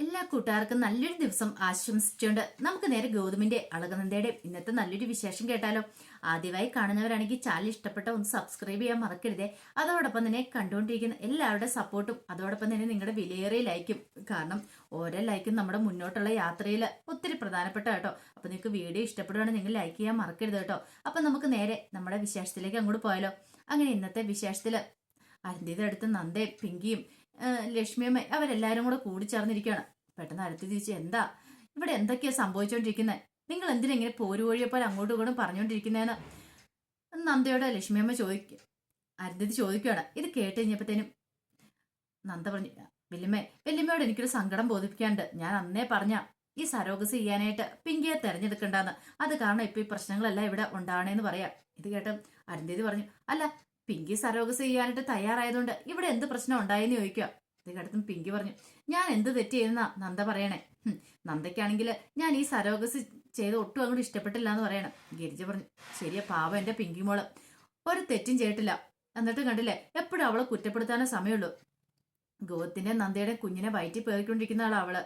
എല്ലാ കൂട്ടുകാർക്കും നല്ലൊരു ദിവസം ആശംസിച്ചുകൊണ്ട് നമുക്ക് നേരെ ഗൗതമിന്റെ അളകനന്ദയുടെ ഇന്നത്തെ നല്ലൊരു വിശേഷം കേട്ടാലോ. ആദ്യമായി കാണുന്നവരാണെങ്കിൽ ചാനൽ ഇഷ്ടപ്പെട്ട ഒന്ന് സബ്സ്ക്രൈബ് ചെയ്യാൻ മറക്കരുതേ. അതോടൊപ്പം തന്നെ കണ്ടുകൊണ്ടിരിക്കുന്ന എല്ലാവരുടെ സപ്പോർട്ടും അതോടൊപ്പം തന്നെ നിങ്ങളുടെ വിലയേറിയ ലൈക്കും കാരണം ഓരോ ലൈക്കും നമ്മുടെ മുന്നോട്ടുള്ള യാത്രയിൽ ഒത്തിരി പ്രധാനപ്പെട്ട കേട്ടോ. അപ്പൊ നിങ്ങൾക്ക് വീഡിയോ ഇഷ്ടപ്പെടുകയാണെങ്കിൽ നിങ്ങൾ ലൈക്ക് ചെയ്യാൻ മറക്കരുത് കേട്ടോ. അപ്പൊ നമുക്ക് നേരെ നമ്മുടെ വിശേഷത്തിലേക്ക് അങ്ങോട്ട് പോയാലോ. അങ്ങനെ ഇന്നത്തെ വിശേഷത്തിൽ അരന്തിയുടെ അടുത്ത് നന്ദയും പിങ്കിയും ലക്ഷ്മിയമ്മ അവരെല്ലാരും കൂടെ ചേർന്നിരിക്കുകയാണ് പെട്ടെന്ന് അടുത്ത് തിരിച്ച് എന്താ? ഇവിടെ എന്തൊക്കെയാ സംഭവിച്ചുകൊണ്ടിരിക്കുന്നത് നിങ്ങൾ എന്തിനാ ഇങ്ങനെ പോലെ അങ്ങോട്ടും ഇങ്ങോട്ടും പറഞ്ഞുകൊണ്ടിരിക്കുന്നതെന്ന് നന്ദയോട് ലക്ഷ്മിയമ്മ ചോദിക്കും അരുന്ധതി ചോദിക്കുകയാണ്. ഇത് കേട്ട് കഴിഞ്ഞപ്പോഴത്തേനും നന്ദ പറഞ്ഞു വല്യമ്മ വല്യമ്മയോട് എനിക്കൊരു സങ്കടം ബോധിപ്പിക്കാണ്ട് ഞാൻ അന്നേ പറഞ്ഞ ഈ സരോഗസ് ചെയ്യാനായിട്ട് പിങ്കിയെ തെരഞ്ഞെടുക്കണ്ടെന്ന്. അത് കാരണം ഇപ്പൊ ഈ പ്രശ്നങ്ങളെല്ലാം ഇവിടെ ഉണ്ടാവണേന്ന് പറയാം. ഇത് കേട്ട് അരുന്ധതി പറഞ്ഞു അല്ല പിങ്കി സരോഗസ് ചെയ്യാനായിട്ട് തയ്യാറായതുകൊണ്ട് ഇവിടെ എന്ത് പ്രശ്നം ഉണ്ടായെന്ന് ചോദിക്കുക. അതിനടുത്തും പിങ്കി പറഞ്ഞു ഞാൻ എന്ത് തെറ്റ് ചെയ്യുന്ന നന്ദ പറയണേ? നന്ദയ്ക്കാണെങ്കിൽ ഞാൻ ഈ സരോഗസ് ചെയ്ത് ഒട്ടും അങ്ങോട്ട് ഇഷ്ടപ്പെട്ടില്ല എന്ന് പറയണം. ഗിരിജ പറഞ്ഞു ശരിയാ പാവം എന്റെ പിങ്കി മോൾ. ഒരു തെറ്റും ചെയ്തിട്ടില്ല. എന്നിട്ട് കണ്ടില്ലേ എപ്പോഴും അവളെ കുറ്റപ്പെടുത്താനേ സമയമുള്ളൂ. ഗോത്തിന്റെ നന്ദയുടെ കുഞ്ഞിനെ വയറ്റി പേറിക്കൊണ്ടിരിക്കുന്ന ആളാ അവൾ.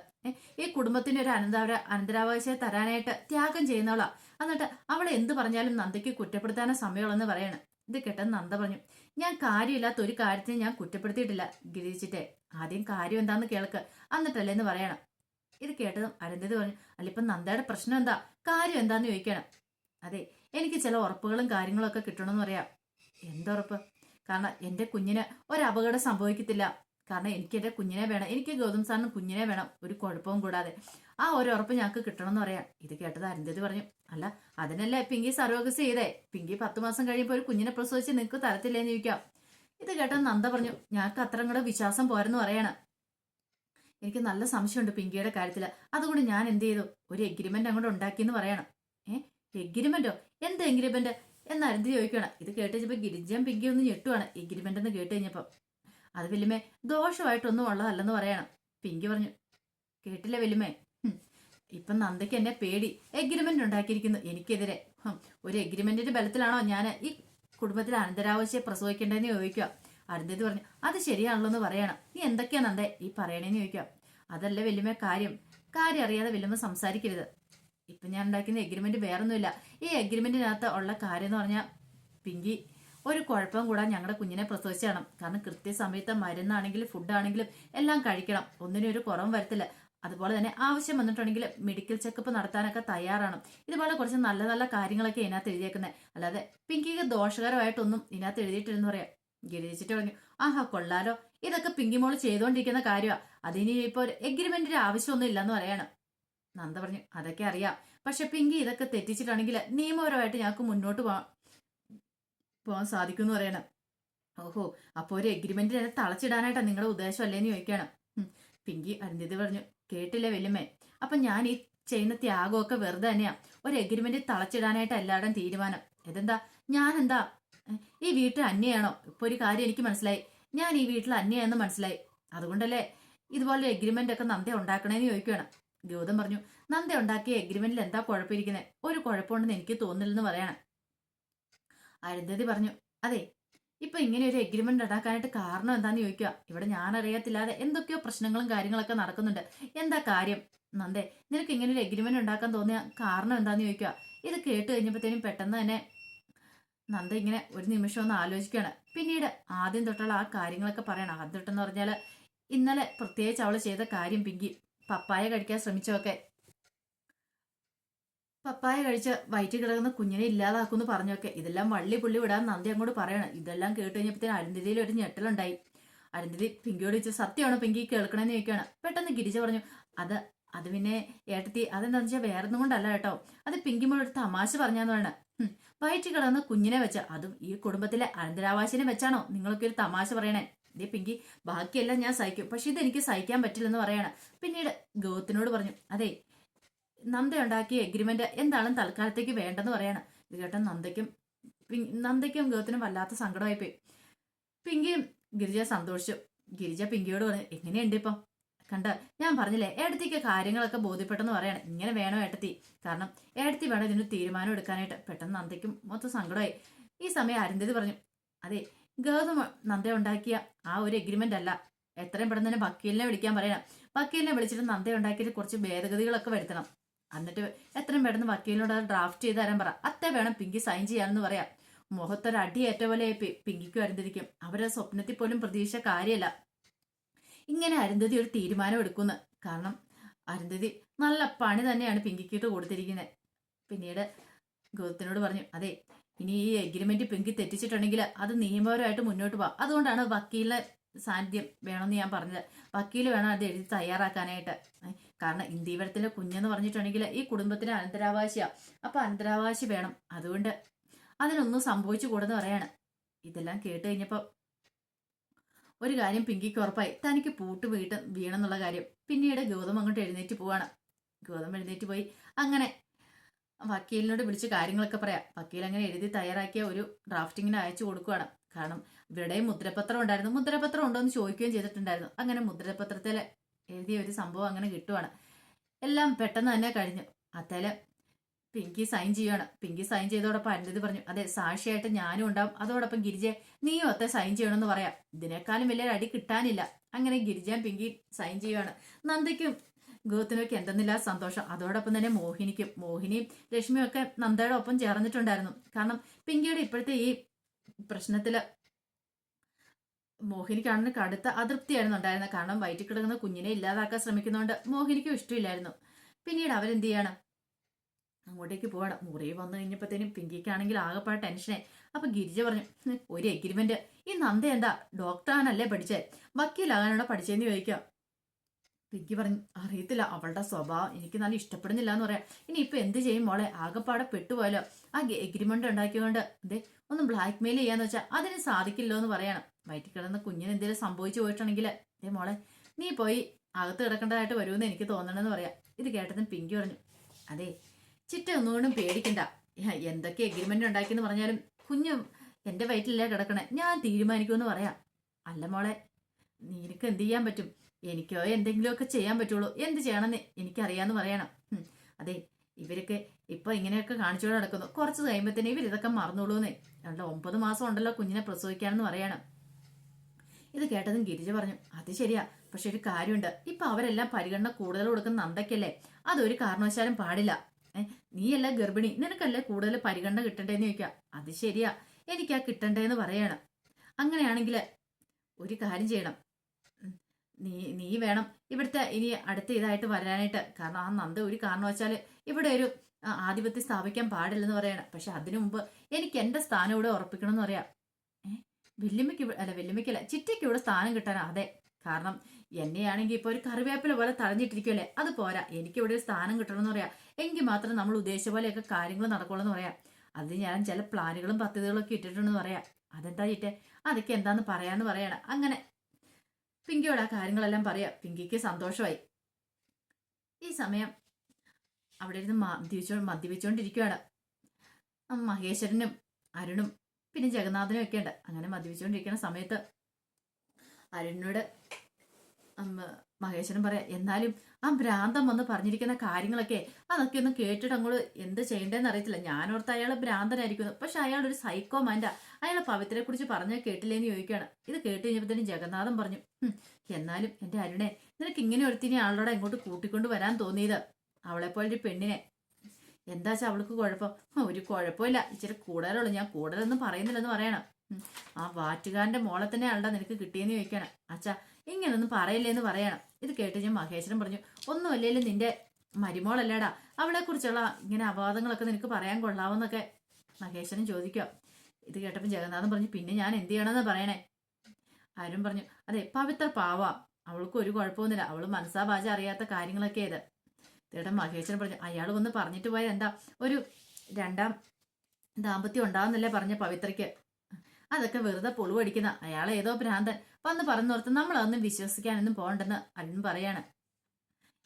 ഈ കുടുംബത്തിന്റെ ഒരു അനന്തര അനന്തരാവകാശം തരാനായിട്ട് ത്യാഗം ചെയ്യുന്നവളാ എന്നിട്ട് അവളെ എന്ത് പറഞ്ഞാലും നന്ദയ്ക്ക് കുറ്റപ്പെടുത്താനേ സമയമുള്ളെന്ന് പറയണം. ഇത് കേട്ടെന്ന് നന്ദ പറഞ്ഞു ഞാൻ കാര്യമില്ലാത്ത ഒരു കാര്യത്തിന് ഞാൻ കുറ്റപ്പെടുത്തിയിട്ടില്ല ഗിരിച്ചിട്ടെ ആദ്യം കാര്യം എന്താന്ന് കേൾക്ക് എന്നിട്ടല്ലേ എന്ന് പറയണം. ഇത് കേട്ടതും അരുന്ധതി പറഞ്ഞു അല്ല ഇപ്പം നന്ദയുടെ പ്രശ്നം എന്താ? കാര്യം എന്താന്ന് ചോദിക്കണം. അതെ എനിക്ക് ചില ഉറപ്പുകളും കാര്യങ്ങളും ഒക്കെ കിട്ടണമെന്ന് പറയാം. എന്തുറപ്പ്? കാരണം എന്റെ കുഞ്ഞിന് ഒരു അപകടം സംഭവിക്കത്തില്ല. കാരണം എനിക്ക് എന്റെ കുഞ്ഞിനെ വേണം എനിക്ക് ഗൗതം സാറിന് കുഞ്ഞിനെ വേണം ഒരു കുഴപ്പവും കൂടാതെ. ആ ഒരു ഉറപ്പ് ഞങ്ങൾക്ക് കിട്ടണമെന്ന് പറയാം ഇത് കേട്ടത് അരുന്ധതി പറഞ്ഞു അല്ല അതിനല്ലേ പിങ്കി സർവകസ് ചെയ്തേ? പിങ്കി പത്ത് മാസം കഴിയുമ്പോൾ ഒരു കുഞ്ഞിനെ പ്രസവിച്ച് നിങ്ങൾക്ക് തരത്തില്ലേന്ന് ചോദിക്കാം. ഇത് കേട്ട നന്ദ പറഞ്ഞു ഞങ്ങൾക്ക് അത്ര കൂടെ വിശ്വാസം പോരെന്ന് പറയണം. എനിക്ക് നല്ല സംശയമുണ്ട് പിങ്കിയുടെ കാര്യത്തിൽ അതുകൊണ്ട് ഞാൻ എന്ത് ചെയ്തു? ഒരു എഗ്രിമെന്റ് അങ്ങോട്ട് ഉണ്ടാക്കിയെന്ന് പറയണം. ഏ? എഗ്രിമെന്റോ എന്ത് എഗ്രിമെന്റ് എന്ന് അരുന്ധി ചോദിക്കണം ഇത് കേട്ട് കഴിഞ്ഞപ്പോൾ ഗിരിജയും പിങ്കിയും ഒന്ന് ഞെട്ടുവാണ്. എഗ്രിമെന്റ് എന്ന് കേട്ട് കഴിഞ്ഞപ്പോൾ അത് വല്യമ്മേ ദോഷമായിട്ടൊന്നും ഉള്ളതല്ലെന്ന് പറയണം. പിങ്കി പറഞ്ഞു കേട്ടില്ല വല്യമ്മേ. ഇപ്പൊ നന്ദയ്ക്ക് എന്നെ പേടി. എഗ്രിമെന്റ് ഉണ്ടാക്കിയിരിക്കുന്നു എനിക്കെതിരെ. ഒരു എഗ്രിമെന്റിന്റെ ബലത്തിലാണോ ഞാൻ ഈ കുടുംബത്തിൽ അനന്തരാവശ്യം പ്രസവിക്കേണ്ടതെന്ന് ചോദിക്കുക. അരുന്ധതി പറഞ്ഞു അത് ശരിയാണല്ലോ എന്ന് പറയണം. നീ എന്തൊക്കെയാ നന്ദേ ഈ പറയണേന്ന് ചോദിക്കുക. അതല്ല വല്യമ്മ കാര്യം. കാര്യം അറിയാതെ വല്യമ്മ സംസാരിക്കരുത്. ഇപ്പൊ ഞാൻ ഉണ്ടാക്കുന്ന എഗ്രിമെന്റ് വേറൊന്നുമില്ല. ഈ എഗ്രിമെന്റിനകത്ത് ഉള്ള കാര്യം എന്ന് പറഞ്ഞാൽ പിങ്കി ഒരു കുഴപ്പം കൂടാൻ ഞങ്ങളുടെ കുഞ്ഞിനെ പ്രസവിച്ചാണ്. കാരണം കൃത്യസമയത്ത് മരുന്നാണെങ്കിലും ഫുഡാണെങ്കിലും എല്ലാം കഴിക്കണം. ഒന്നിനും ഒരു കുറവും വരത്തില്ല. അതുപോലെ തന്നെ ആവശ്യം വന്നിട്ടുണ്ടെങ്കിൽ മെഡിക്കൽ ചെക്കപ്പ് നടത്താനൊക്കെ തയ്യാറാണ്. ഇതുപോലെ കുറച്ച് നല്ല നല്ല കാര്യങ്ങളൊക്കെ ഇതിനകത്ത് എഴുതിയേക്കുന്നത് അല്ലാതെ പിങ്കിക്ക് ദോഷകരമായിട്ടൊന്നും ഇതിനകത്ത് എഴുതിയിട്ടില്ലെന്ന് പറയാം. ഗിരിച്ചിട്ട് പറഞ്ഞു ആഹാ കൊള്ളാലോ. ഇതൊക്കെ പിങ്കി മോൾ ചെയ്തുകൊണ്ടിരിക്കുന്ന കാര്യമാണ് അതിനി ഇപ്പൊ ഒരു എഗ്രിമെന്റിന്റെ ആവശ്യമൊന്നും ഇല്ലെന്ന് പറയാണ്. നന്ദ പറഞ്ഞു അതൊക്കെ അറിയാം. പക്ഷെ പിങ്കി ഇതൊക്കെ തെറ്റിച്ചിട്ടാണെങ്കിൽ നിയമപരമായിട്ട് ഞങ്ങൾക്ക് മുന്നോട്ട് പോകാൻ സാധിക്കുമെന്ന് പറയണം. ഓഹോ അപ്പൊ ഒരു എഗ്രിമെന്റ് എന്നെ തളച്ചിടാനായിട്ടാണ് നിങ്ങളുടെ ഉദ്ദേശം അല്ലേന്ന് ചോദിക്കണം. പിങ്കി അരുന്ധതി പറഞ്ഞു കേട്ടില്ലേ വല്യമ്മേ? അപ്പൊ ഞാൻ ഈ ചെയ്യുന്ന ത്യാഗമൊക്കെ വെറുതെ തന്നെയാ. ഒരു എഗ്രിമെന്റ് തളച്ചിടാനായിട്ട് എല്ലാവരും തീരുമാനം. ഇതെന്താ? ഞാൻ എന്താ ഈ വീട്ടിൽ അന്യയാണോ? ഇപ്പൊ ഒരു കാര്യം എനിക്ക് മനസ്സിലായി. ഞാൻ ഈ വീട്ടിൽ അന്യയാണെന്ന് മനസ്സിലായി. അതുകൊണ്ടല്ലേ ഇതുപോലെ എഗ്രിമെന്റ് ഒക്കെ നന്ദ ഉണ്ടാക്കണേന്ന് ചോദിക്കുകയാണ് ഗൗതം പറഞ്ഞു നന്ദ ഉണ്ടാക്കിയ എഗ്രിമെന്റിൽ എന്താ കുഴപ്പമിരിക്കുന്നത് ഒരു കുഴപ്പമുണ്ടെന്ന് എനിക്ക് തോന്നില്ലെന്ന് പറയണം. അരുന്ധതി പറഞ്ഞു അതെ ഇപ്പൊ ഇങ്ങനെ ഒരു എഗ്രിമെന്റ് ഉണ്ടാക്കാനായിട്ട് കാരണം എന്താന്ന് ചോദിക്കുക ഇവിടെ ഞാൻ അറിയത്തില്ലാതെ എന്തൊക്കെയോ പ്രശ്നങ്ങളും കാര്യങ്ങളൊക്കെ നടക്കുന്നുണ്ട്. എന്താ കാര്യം? നന്ദേ നിനക്ക് ഇങ്ങനെ ഒരു എഗ്രിമെന്റ് ഉണ്ടാക്കാൻ തോന്നിയ കാരണം എന്താന്ന് ചോദിക്കുക ഇത് കേട്ട് കഴിഞ്ഞപ്പോഴത്തേനും പെട്ടെന്ന് തന്നെ നന്ദ ഇങ്ങനെ ഒരു നിമിഷം ഒന്ന് ആലോചിക്കുകയാണ്. പിന്നീട് ആദ്യം തൊട്ടുള്ള ആ കാര്യങ്ങളൊക്കെ പറയണം. ആദ്യം തൊട്ടെന്ന് പറഞ്ഞാൽ ഇന്നലെ പ്രത്യേകിച്ച് അവൾ ചെയ്ത കാര്യം പിങ്കി പപ്പായ കഴിക്കാൻ ശ്രമിച്ചൊക്കെ പപ്പായ കഴിച്ച് വയറ്റിൽ കിടക്കുന്ന കുഞ്ഞിനെ ഇല്ലാതാക്കുമെന്ന് പറഞ്ഞൊക്കെ. ഇതെല്ലാം വള്ളി പുള്ളി വിടാൻ നന്ദി അങ്ങോട്ട് പറയണം. ഇതെല്ലാം കേട്ട് കഴിഞ്ഞപ്പോഴത്തേന് അരുന്ധതിയിൽ ഒരു ഞെട്ടലുണ്ടായി. അരുന്ധതി പിങ്കിയോട് ചോദിച്ചു സത്യമാണോ പിങ്കി കേൾക്കണമെന്ന് ചോദിക്കുകയാണ്. പെട്ടെന്ന് ഗിരിജ പറഞ്ഞു അത് അത് പിന്നെ ഏട്ടത്തി അതെന്താണെന്ന് വെച്ചാൽ വേറെ ഒന്നും കൊണ്ടല്ല കേട്ടോ. അത് പിങ്കിമോട് ഒരു തമാശ പറഞ്ഞാന്ന് പറയണ. വയറ്റിൽ കിടന്ന കുഞ്ഞിനെ വെച്ച അതും ഈ കുടുംബത്തിലെ അനന്തരാവാസിനെ വെച്ചാണോ നിങ്ങളൊക്കെ ഒരു തമാശ പറയണേ? ഇതേ പിങ്കി ബാക്കിയെല്ലാം ഞാൻ സഹിക്കും. പക്ഷെ ഇതെനിക്ക് സഹിക്കാൻ പറ്റില്ലെന്ന് പറയണം. പിന്നീട് ഗൗത്തിനോട് പറഞ്ഞു അതെ നന്ദ ഉണ്ടാക്കിയ എഗ്രിമെന്റ് എന്താണ് തൽക്കാലത്തേക്ക് വേണ്ടെന്ന് പറയാണ്. ഇത് കേട്ട നന്ദയ്ക്കും നന്ദയ്ക്കും ഗൗത്തിനും വല്ലാത്ത സങ്കടമായി പോയി പിങ്കിയും ഗിരിജ സന്തോഷിച്ചു. ഗിരിജ പിങ്കിയോട് പറഞ്ഞു എങ്ങനെയുണ്ട് ഇപ്പം? കണ്ട ഞാൻ പറഞ്ഞില്ലേ ഏടത്തിക്ക് കാര്യങ്ങളൊക്കെ ബോധ്യപ്പെട്ടെന്ന് പറയാണ്. ഇങ്ങനെ വേണോ ഏട്ടത്തി? കാരണം ഏടത്തി വേണം ഇതിന് തീരുമാനം എടുക്കാനായിട്ട്. പെട്ടെന്ന് നന്ദയ്ക്കും മൊത്തം സങ്കടമായി. ഈ സമയം അരുന്ധതി പറഞ്ഞു അതെ ഗൗതം നന്ദ ഉണ്ടാക്കിയ ആ ഒരു എഗ്രിമെന്റ് അല്ല. എത്രയും പെട്ടെന്ന് തന്നെ വക്കീലിനെ വിളിക്കാൻ പറയണം. വക്കീലിനെ വിളിച്ചിട്ട് നന്ദ ഉണ്ടാക്കിയിട്ട് കുറച്ച് ഭേദഗതികളൊക്കെ വരുത്തണം. എന്നിട്ട് എത്രയും പെട്ടെന്ന് വക്കീലിനോട് ഡ്രാഫ്റ്റ് ചെയ്ത് തരാൻ പറ. അത്ര വേണം പിങ്കി സൈൻ ചെയ്യാമെന്ന് പറയാം. മുഖത്തൊരു അടിയേറ്റ പോലെ പിങ്കിക്ക് അരുന്ധതിക്കും അവരുടെ സ്വപ്നത്തിൽ പോലും പ്രതീക്ഷ കാര്യമല്ല. ഇങ്ങനെ അരുന്ധതി ഒരു തീരുമാനം എടുക്കുന്നു. കാരണം അരുന്ധതി നല്ല പണി തന്നെയാണ് പിങ്കിക്കിട്ട് കൊടുത്തിരിക്കുന്നത്. പിന്നീട് ഗൗതത്തിനോട് പറഞ്ഞു അതെ ഇനി ഈ എഗ്രിമെന്റ് പിങ്കി തെറ്റിച്ചിട്ടുണ്ടെങ്കിൽ അത് നിയമപരമായിട്ട് മുന്നോട്ട് പോവാം. അതുകൊണ്ടാണ് വക്കീലിന്റെ സാന്നിധ്യം വേണമെന്ന് ഞാൻ പറഞ്ഞത്. വക്കീൽ വേണം അത് എഴുതി തയ്യാറാക്കാനായിട്ട്. കാരണം ഇന്ത്യവരത്തിലെ കുഞ്ഞെന്ന് പറഞ്ഞിട്ടുണ്ടെങ്കിൽ ഈ കുടുംബത്തിന് അനന്തരാവകാശിയാണ് അപ്പൊ അനന്തരാവകാശി വേണം. അതുകൊണ്ട് അതിനൊന്നും സംഭവിച്ചു കൂടെന്ന് പറയാണ്. ഇതെല്ലാം കേട്ട് കഴിഞ്ഞപ്പോൾ ഒരു കാര്യം പിങ്കിക്ക് ഉറപ്പായി. തനിക്ക് പൂട്ട് വീട്ട് വീണെന്നുള്ള കാര്യം. പിന്നീട് ഗൗതം അങ്ങോട്ട് എഴുന്നേറ്റ് പോവാണ്. ഗൗതം എഴുന്നേറ്റ് പോയി. അങ്ങനെ വക്കീലിനോട് വിളിച്ച് കാര്യങ്ങളൊക്കെ പറയാം. വക്കീൽ അങ്ങനെ എഴുതി തയ്യാറാക്കിയ ഒരു ഡ്രാഫ്റ്റിങ്ങിന് അയച്ചു കൊടുക്കുകയാണ് കാരണം ഇവരുടെയും മുദ്രപത്രം ഉണ്ടായിരുന്നു. മുദ്രപത്രം ഉണ്ടോ എന്ന് ചോദിക്കുകയും ചെയ്തിട്ടുണ്ടായിരുന്നു. അങ്ങനെ മുദ്രപത്രത്തിൽ എഴുതിയ ഒരു സംഭവം അങ്ങനെ കിട്ടുവാണ്. എല്ലാം പെട്ടെന്ന് തന്നെ കഴിഞ്ഞു. അതേൽ പിങ്കി സൈൻ ചെയ്യുകയാണ് പിങ്കി സൈൻ ചെയ്തോടൊപ്പം അരുന്ധതി പറഞ്ഞു അതെ സാക്ഷിയായിട്ട് ഞാനും ഉണ്ടാവും. അതോടൊപ്പം ഗിരിജയെ നീയും ഒത്ത സൈൻ ചെയ്യണമെന്ന് പറയാം. ഇതിനേക്കാളും വലിയൊരു അടി കിട്ടാനില്ല. അങ്ങനെ ഗിരിജയും പിങ്കി സൈൻ ചെയ്യുവാണ്. നന്ദയ്ക്കും ഗൗതത്തിനൊക്കെ എന്തെന്നില്ല സന്തോഷം. അതോടൊപ്പം തന്നെ മോഹിനിക്കും. മോഹിനിയും ലക്ഷ്മിയും ഒക്കെ നന്ദയുടെ ഒപ്പം ചേർന്നിട്ടുണ്ടായിരുന്നു. കാരണം പിങ്കിയുടെ ഇപ്പോഴത്തെ ഈ പ്രശ്നത്തിൽ മോഹിനിക്കാണെന്ന് കടുത്ത അതൃപ്തിയായിരുന്നു ഉണ്ടായിരുന്നത്. കാരണം വയറ്റിൽ കിടക്കുന്ന കുഞ്ഞിനെ ഇല്ലാതാക്കാൻ ശ്രമിക്കുന്നതുകൊണ്ട് മോഹിനിക്കും ഇഷ്ടമില്ലായിരുന്നു പിന്നീട് അവരെന്ത് ചെയ്യണം? അങ്ങോട്ടേക്ക് പോകണം മുറി വന്നു കഴിഞ്ഞപ്പോഴത്തേനും പിങ്കിക്കാണെങ്കിൽ ആകെപ്പാട് ടെൻഷനായി. അപ്പൊ ഗിരിജ പറഞ്ഞു ഒരു എഗ്രിമെന്റ് ഈ നന്ദ എന്താ? ഡോക്ടറാണല്ലേ പഠിച്ചേ? വക്കീലാകാനാണോ പഠിച്ചതെന്ന് ചോദിക്കാം. പിങ്കി പറഞ്ഞു അറിയത്തില്ല അവളുടെ സ്വഭാവം എനിക്ക് നല്ല ഇഷ്ടപ്പെടുന്നില്ല എന്ന് പറയാം. ഇനി ഇപ്പൊ എന്ത് ചെയ്യും മോളെ? ആകെപ്പാടെ പെട്ടുപോയാലോ ആ എഗ്രിമെന്റ് ഉണ്ടാക്കിയതുകൊണ്ട് എന്തേ ഒന്ന് ബ്ലാക്ക് മെയിൽ ചെയ്യാന്ന് വെച്ചാൽ അതിന് സാധിക്കില്ലോ എന്ന് പറയണം. വയറ്റിൽ കിടന്ന കുഞ്ഞിന് എന്തെങ്കിലും സംഭവിച്ചു പോയിട്ടുണ്ടെങ്കിൽ അതേ മോളെ നീ പോയി അകത്ത് കിടക്കേണ്ടതായിട്ട് വരുമെന്ന് എനിക്ക് തോന്നണമെന്ന് പറയാം. ഇത് കേട്ടതും പിങ്കി പറഞ്ഞു അതെ ചിറ്റ ഒന്നുകൊണ്ടും പേടിക്കണ്ട. എന്തൊക്കെ എഗ്രിമെന്റ് ഉണ്ടാക്കിയെന്ന് പറഞ്ഞാലും കുഞ്ഞ് എന്റെ വയറ്റിലല്ലേ കിടക്കണേ. ഞാൻ തീരുമാനിക്കുമെന്ന് പറയാം. അല്ല മോളെ നിനക്ക് എന്ത് ചെയ്യാൻ പറ്റും? എനിക്കോ എന്തെങ്കിലുമൊക്കെ ചെയ്യാൻ പറ്റുള്ളൂ. എന്ത് ചെയ്യണമെന്ന് എനിക്കറിയാന്ന് പറയണം. അതെ ഇവരൊക്കെ ഇപ്പൊ ഇങ്ങനെയൊക്കെ കാണിച്ചുകൊണ്ട് നടക്കുന്നു. കുറച്ച് കഴിയുമ്പോഴത്തേനെ ഇവർ ഇതൊക്കെ മറന്നോളൂന്നേ. രണ്ട് ഒമ്പത് മാസം ഉണ്ടല്ലോ കുഞ്ഞിനെ പ്രസവിക്കാനെന്ന് പറയണം. ഇത് കേട്ടതും ഗിരിജ പറഞ്ഞു അത് ശരിയാ. പക്ഷെ ഒരു കാര്യമുണ്ട്. ഇപ്പൊ അവരെല്ലാം പരിഗണന കൂടുതൽ കൊടുക്കുന്ന നന്ദയ്ക്കല്ലേ? അതൊരു കാരണവശാലും പാടില്ല. നീയല്ല ഗർഭിണി? നിനക്കല്ലേ കൂടുതൽ പരിഗണന കിട്ടണ്ടേന്ന് ചോദിക്കാം. അത് ശരിയാ. എനിക്കാ കിട്ടണ്ടേന്ന് പറയണം. അങ്ങനെയാണെങ്കിൽ ഒരു കാര്യം ചെയ്യണം. നീ നീ വേണം ഇവിടുത്തെ ഇനി അടുത്ത ഇതായിട്ട് വരാനായിട്ട്. കാരണം ആ നന്ദ ഒരു കാരണം വെച്ചാൽ ഇവിടെ ഒരു ആധിപത്യം സ്ഥാപിക്കാൻ പാടില്ലെന്ന് പറയണം. പക്ഷെ അതിനു മുമ്പ് എനിക്ക് എന്റെ സ്ഥാനം ഇവിടെ ഉറപ്പിക്കണം എന്ന് പറയാം വെല്ലുമ്മയ്ക്ക് അല്ല വെല്ലുമ്മയ്ക്കല്ല ചിറ്റയ്ക്ക് ഇവിടെ സ്ഥാനം കിട്ടാനാ അതെ. കാരണം എന്നെയാണെങ്കിൽ ഇപ്പൊ ഒരു കറിവേപ്പില പോലെ തടഞ്ഞിട്ടിരിക്കുമല്ലേ അത് പോരാ എനിക്ക് ഇവിടെ ഒരു സ്ഥാനം കിട്ടണമെന്ന് പറയാം. എങ്കിൽ മാത്രം നമ്മൾ ഉദ്ദേശിച്ച പോലെയൊക്കെ കാര്യങ്ങൾ നടക്കുള്ളൂ എന്ന് പറയാം. അത് ഞാൻ ചില പ്ലാനുകളും പദ്ധതികളും ഒക്കെ ഇട്ടിട്ടുണ്ടെന്ന് പറയാം. അതെന്താ ചിറ്റേ? അതൊക്കെ എന്താന്ന് പറയാന്ന് പറയണം. അങ്ങനെ പിങ്കിയോട് ആ കാര്യങ്ങളെല്ലാം പറയാം. പിങ്കിക്ക് സന്തോഷമായി. ഈ സമയം അവിടെ ഇരുന്ന് മദ്യപിച്ചോ മദ്യപിച്ചുകൊണ്ടിരിക്കുകയാണ് ആ മഹേശ്വരനും അരുണും പിന്നെ ജഗന്നാഥനും ഒക്കെ ഉണ്ട് അങ്ങനെ മദ്യപിച്ചുകൊണ്ടിരിക്കുന്ന സമയത്ത് അരുണിനോട് മഹേശ്വരൻ പറയാം എന്നാലും ആ ഭ്രാന്തം വന്ന് പറഞ്ഞിരിക്കുന്ന കാര്യങ്ങളൊക്കെ അതൊക്കെ ഒന്ന് കേട്ടിട്ട് അങ്ങോട്ട് എന്ത് ചെയ്യേണ്ടതെന്ന് അറിയത്തില്ല. ഞാനോർത്ത് അയാൾ ഭ്രാന്തനായിരിക്കുന്നു. പക്ഷെ അയാൾ ഒരു സൈക്കോ മൈൻഡാ അയാളെ പവിത്രയെ കുറിച്ച് പറഞ്ഞ കേട്ടില്ലേന്ന് ചോദിക്കുകയാണ്. ഇത് കേട്ട് കഴിഞ്ഞപ്പോഴത്തേനും ജഗന്നാഥൻ പറഞ്ഞു എന്നാലും എന്റെ അരുണെ നിനക്ക് ഇങ്ങനെ ഒരുത്തിനെ ആളോടെ ഇങ്ങോട്ട് കൂട്ടിക്കൊണ്ട് വരാൻ തോന്നിയത്? അവളെ പോലൊരു പെണ്ണിനെ. എന്താ വെച്ചാ അവൾക്ക് കുഴപ്പം? "ഹ, ഒരു കുഴപ്പമില്ല. ഇച്ചിരി കൂടുതലുള്ളൂ ഞാൻ കൂടുതലൊന്നും പറയുന്നില്ലെന്ന് പറയണം. ആ വാറ്റുകാരന്റെ മോളെ തന്നെ ആളുടെ നിനക്ക് കിട്ടിയെന്ന് ചോദിക്കണം. അച്ഛാ ഇങ്ങനൊന്നും പറയില്ലേന്ന് പറയണം. ഇത് കേട്ട് ഞാൻ മഹേശ്വരൻ പറഞ്ഞു ഒന്നും അല്ലേലും നിന്റെ മരുമോളല്ലേടാ അവളെ കുറിച്ചുള്ള ഇങ്ങനെ അപവാദങ്ങളൊക്കെ നിനക്ക് പറയാൻ കൊള്ളാവെന്നൊക്കെ. മഹേശ്വരൻ ചോദിക്കുക. ഇത് കേട്ടപ്പോൾ ജഗന്നാഥൻ പറഞ്ഞു പിന്നെ ഞാൻ എന്ത് ചെയ്യണമെന്ന് പറയണേ? ആരും പറഞ്ഞു അതെ പവിത്ര പാവ. അവൾക്ക് ഒരു കുഴപ്പമൊന്നുമില്ല. അവൾ മനസ്സാ വാച അറിയാത്ത കാര്യങ്ങളൊക്കെ ഇത്. ചേട്ടൻ മഹേശ്വരൻ പറഞ്ഞു അയാൾ വന്ന് പറഞ്ഞിട്ട് പോയത് എന്താ? ഒരു രണ്ടാം ദാമ്പത്യം ഉണ്ടാവുന്നല്ലേ പറഞ്ഞ പവിത്രയ്ക്ക്? അതൊക്കെ വെറുതെ പൊളുവടിക്കുന്ന അയാൾ ഏതോ ഭ്രാന്തൻ. വന്ന് പറഞ്ഞോർത്ത് നമ്മൾ അതൊന്നും വിശ്വസിക്കാനൊന്നും പോകണ്ടെന്ന് അരുൺ പറയാണ്.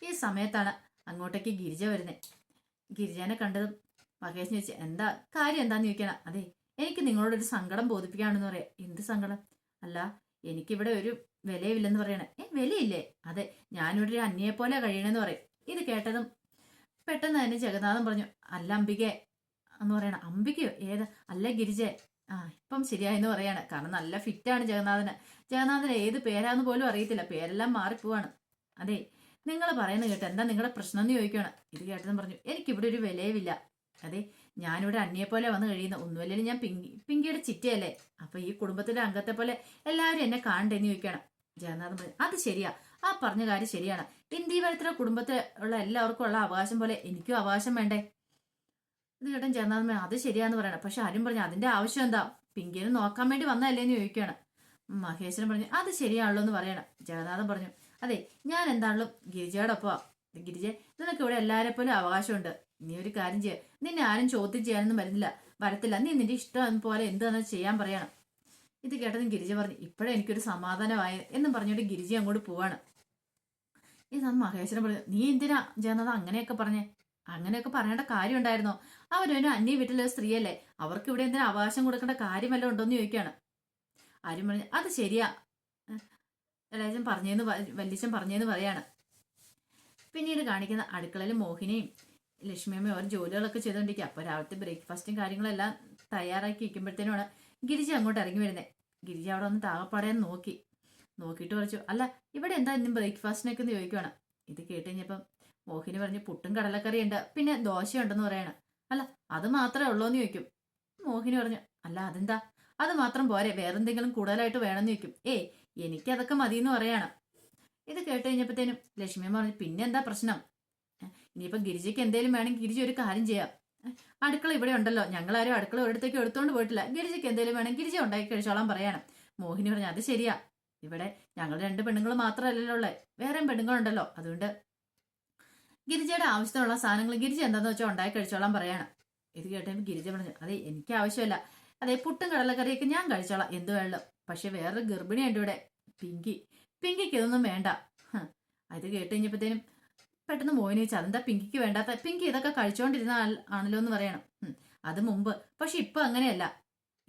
ഈ സമയത്താണ് അങ്ങോട്ടേക്ക് ഗിരിജ വരുന്നത് ഗിരിജനെ കണ്ടതും മഹേഷ് ചോദിച്ചു എന്താ കാര്യം എന്താന്ന് ചോദിക്കണം. അതെ എനിക്ക് നിങ്ങളോടൊരു സങ്കടം ബോധിപ്പിക്കാണെന്ന് പറയാം. എന്ത് സങ്കടം? അല്ല എനിക്കിവിടെ ഒരു വിലയില്ലെന്ന് പറയണേ. ഏ വിലയില്ലേ? അതെ ഞാനിവിടെ ഒരു അന്യയെ പോലെ കഴിയണമെന്ന് പറയും. ഇത് കേട്ടതും പെട്ടെന്ന് തന്നെ ജഗന്നാഥൻ പറഞ്ഞു അല്ല അംബികെ എന്ന് പറയണം. അംബികയോ? ഏത്? അല്ല ഗിരിജെ ആ ഇപ്പം ശരിയായെന്ന് പറയാണ്. കാരണം നല്ല ഫിറ്റാണ് ജഗന്നാഥന്. ജഗന്നാഥന് ഏത് പേരാന്ന് പോലും അറിയത്തില്ല. പേരെല്ലാം മാറിപ്പോവാണ്. അതെ നിങ്ങൾ പറയുന്നത് കേട്ടോ എന്താ നിങ്ങളുടെ പ്രശ്നം എന്ന് ചോദിക്കുകയാണ്. ഇത് കേട്ടെന്ന് പറഞ്ഞു എനിക്കിവിടെ ഒരു വിലയുമില്ല. അതെ ഞാനിവിടെ അന്യെ പോലെ വന്ന് കഴിയുന്ന. ഒന്നുമല്ലെങ്കിൽ ഞാൻ പിങ്കി പിങ്കിയുടെ ചിറ്റയല്ലേ. അപ്പൊ ഈ കുടുംബത്തിന്റെ അംഗത്തെ പോലെ എല്ലാവരും എന്നെ കാണണ്ടെന്ന് ചോദിക്കണം ജഗന്നാഥൻ പറഞ്ഞു. അത് ശരിയാ. ആ പറഞ്ഞ കാര്യം ശരിയാണ്. ഇന്ത്യവരത്തിലെ വരത്തിലെ ഉള്ള എല്ലാവർക്കും ഉള്ള അവകാശം പോലെ എനിക്കും അവകാശം വേണ്ടേ? ഇത് കേട്ടൻ ചേർന്നാൽ അത് ശരിയാന്ന് പറയണം. പക്ഷെ ആരും പറഞ്ഞു അതിന്റെ ആവശ്യം എന്താ? പിങ്കിനെ നോക്കാൻ വേണ്ടി വന്നതല്ലേന്ന് ചോദിക്കുകയാണ്. മഹേശ്വരൻ പറഞ്ഞു അത് ശരിയാണല്ലോ എന്ന് പറയണം. ജഗന്നാഥൻ പറഞ്ഞു അതെ ഞാൻ എന്താണല്ലോ? ഗിരിജയോടൊപ്പം ഗിരിജ നിനക്ക് ഇവിടെ എല്ലാരെ പോലും അവകാശമുണ്ട്. നീ ഒരു കാര്യം ചെയ്യ. നിന്നെ ആരും ചോദ്യം ചെയ്യാനൊന്നും വരുന്നില്ല. വരത്തില്ല. നീ നിന്റെ ഇഷ്ടം പോലെ എന്താന്ന് ചെയ്യാൻ പറയണം. ഇത് കേട്ടതും ഗിരിജ പറഞ്ഞു ഇപ്പോഴേ എനിക്കൊരു സമാധാനമായ എന്നും പറഞ്ഞുകൊണ്ട് ഗിരിജ അങ്ങോട്ട് പോവാണ്. ഇതാണ് മഹേശ്വരൻ പറഞ്ഞു നീ എന്തിനാ ജഗന്നാഥ അങ്ങനെയൊക്കെ പറഞ്ഞേ? അങ്ങനെയൊക്കെ പറയേണ്ട കാര്യം ഉണ്ടായിരുന്നോ അവരൊരു അന്യ വീട്ടിലെ സ്ത്രീയല്ലേ. അവർക്ക് ഇവിടെ എന്തിനാ അവകാശം കൊടുക്കേണ്ട കാര്യം ഉണ്ടോന്ന് ചോദിക്കുകയാണ്. ആരും പറഞ്ഞു അത് ശരിയാ. രാജൻ പറഞ്ഞെന്ന് വല്യച്ഛൻ പറഞ്ഞെന്ന് പറയാണ്. പിന്നീട് കാണിക്കുന്ന അടുക്കളയിൽ മോഹിനിയും ലക്ഷ്മിയമ്മയും അവർ ജോലികളൊക്കെ ചെയ്തുകൊണ്ടിരിക്കുക. അപ്പോൾ രാവിലത്തെ ബ്രേക്ക്ഫാസ്റ്റും കാര്യങ്ങളെല്ലാം തയ്യാറാക്കി വയ്ക്കുമ്പോഴത്തേനുമാണ് ഗിരിജ അങ്ങോട്ട് ഇറങ്ങി വരുന്നത് ഗിരിജ അവിടെ ഒന്ന് താകപ്പാടയാൻ നോക്കി. നോക്കിയിട്ട് പറഞ്ഞു അല്ല ഇവിടെ എന്താ ഇന്നും ബ്രേക്ക്ഫാസ്റ്റിനൊക്കെ? എന്ന് ചോദിക്കുവാണ്. ഇത് കേട്ട് കഴിഞ്ഞപ്പം മോഹിനി പറഞ്ഞു പുട്ടും കടലക്കറി ഉണ്ട് പിന്നെ ദോശയുണ്ടെന്ന് പറയണം. അല്ല അത് മാത്രമേ ഉള്ളൂ എന്ന് ചോദിക്കും. മോഹിനി പറഞ്ഞു അല്ല അതെന്താ? അത് മാത്രം പോരെ വേറെന്തെങ്കിലും കൂടുതലായിട്ട് വേണമെന്ന് ചോദിക്കും. ഏയ് എനിക്കതൊക്കെ മതിയെന്ന് പറയാണ്. ഇത് കേട്ട് കഴിഞ്ഞപ്പോഴത്തേനും ലക്ഷ്മി പറഞ്ഞു പിന്നെ എന്താ പ്രശ്നം ഇനിയിപ്പം ഗിരിജയ്ക്ക് എന്തേലും വേണമെങ്കിൽ ഗിരിജ ഒരു കാര്യം ചെയ്യാം. അടുക്കള ഇവിടെ ഉണ്ടല്ലോ. ഞങ്ങളാരും അടുക്കള ഒരിടത്തേക്ക് എടുത്തുകൊണ്ട് പോയിട്ടില്ല. ഗിരിജയ്ക്ക് എന്തേലും വേണമെങ്കിൽ ഗിരിജ ഉണ്ടാക്കി കഴിച്ചോളാൻ പറയണം. മോഹിനി പറഞ്ഞു അത് ശരിയാ. ഇവിടെ ഞങ്ങൾ രണ്ട് പെണ്ണുങ്ങൾ മാത്രമല്ലല്ലോ ഉള്ളത് വേറെയും പെണ്ണുങ്ങളുണ്ടല്ലോ. അതുകൊണ്ട് ഗിരിജയുടെ ആവശ്യത്തിനുള്ള സാധനങ്ങൾ ഗിരിജ എന്താന്ന് വെച്ചാൽ ഉണ്ടായി കഴിച്ചോളാൻ പറയാണ്. ഇത് കേട്ടപ്പോൾ ഗിരിജ പറഞ്ഞു അതെ എനിക്ക് ആവശ്യമില്ല. അതെ പുട്ടും കടലക്കറിയൊക്കെ ഞാൻ കഴിച്ചോളാം എന്ത് വേണം പക്ഷെ വേറൊരു ഗർഭിണിയുണ്ട് ഇവിടെ പിങ്കി. പിങ്കിക്ക് ഇതൊന്നും വേണ്ട. അത് കേട്ട് കഴിഞ്ഞപ്പോഴത്തേനും പെട്ടെന്ന് മോഹിനി വെച്ചാൽ അതെന്താ പിങ്കിക്ക് വേണ്ടാത്ത? പിങ്കി ഇതൊക്കെ കഴിച്ചോണ്ടിരുന്ന ആൾ ആണല്ലോ എന്ന് പറയണം. അത് മുമ്പ്. പക്ഷെ ഇപ്പൊ അങ്ങനെയല്ല.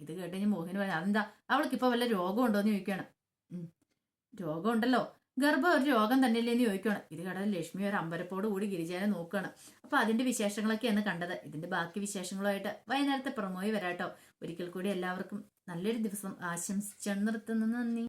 ഇത് കേട്ട് കഴിഞ്ഞ് മോഹിനി പറഞ്ഞു അതെന്താ? അവൾക്ക് ഇപ്പൊ വല്ല രോഗമുണ്ടോ എന്ന് ചോദിക്കണം രോഗമുണ്ടല്ലോ ഗർഭം ഒരു രോഗം തന്നെയല്ലേ എന്ന് ചോദിക്കണം ഇത് കടന്ന് ലക്ഷ്മി ഒരു അമ്പരപ്പോട് കൂടി ഗിരിജാനെ നോക്കുകയാണ് അപ്പൊ അതിന്റെ വിശേഷങ്ങളൊക്കെയാണ് കണ്ടത്. ഇതിന്റെ ബാക്കി വിശേഷങ്ങളുമായിട്ട് വൈകുന്നേരത്തെ പ്രമോയി വരാട്ടോ. ഒരിക്കൽ കൂടി എല്ലാവർക്കും നല്ലൊരു ദിവസം ആശംസിച്ചു നിർത്തുന്നു. നന്ദി.